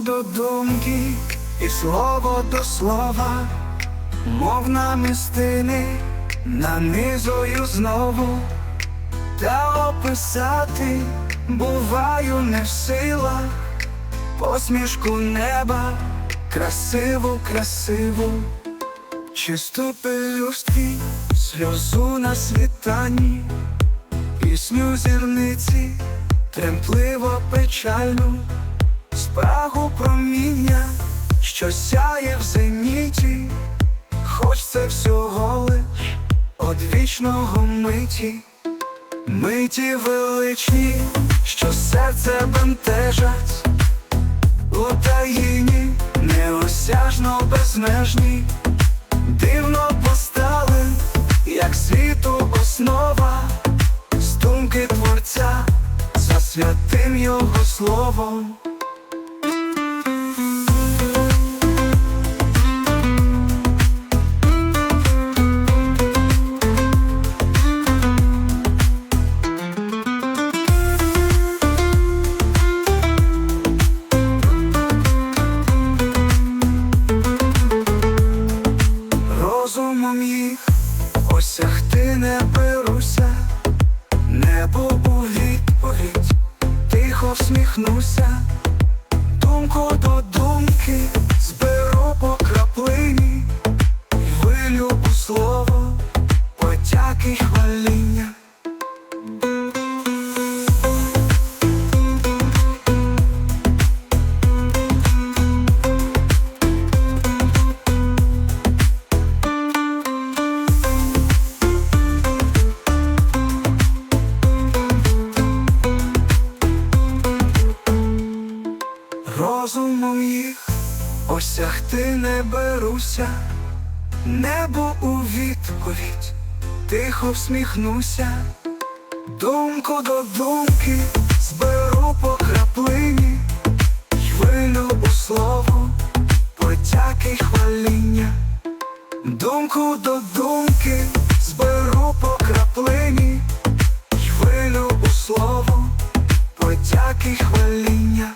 до думки, і слово до слова, мов намістини, нанизую знову, та описати буваю не в силах, посмішку неба, красиву, красиву, чисту пелюстки, сльозу на світанні, пісню зірниці, тремтливо печальну, спрагу проміння, що сяє в зеніті, хоч це всього лиш одвічного миті, миті величні, що серце бентежать, у таїні неосяжно безмежні, дивно постали, як світу основа, з думки творця за святим його словом. Тихо всміхнуся, думку до думки Розумом їх осягти не беруся, небо у відповідь, тихо всміхнуся, думку до думки зберу по краплині, й вилю у слово, потяки й хваління, думку до думки зберу по краплині, й вилю у слово, потяки й хваління.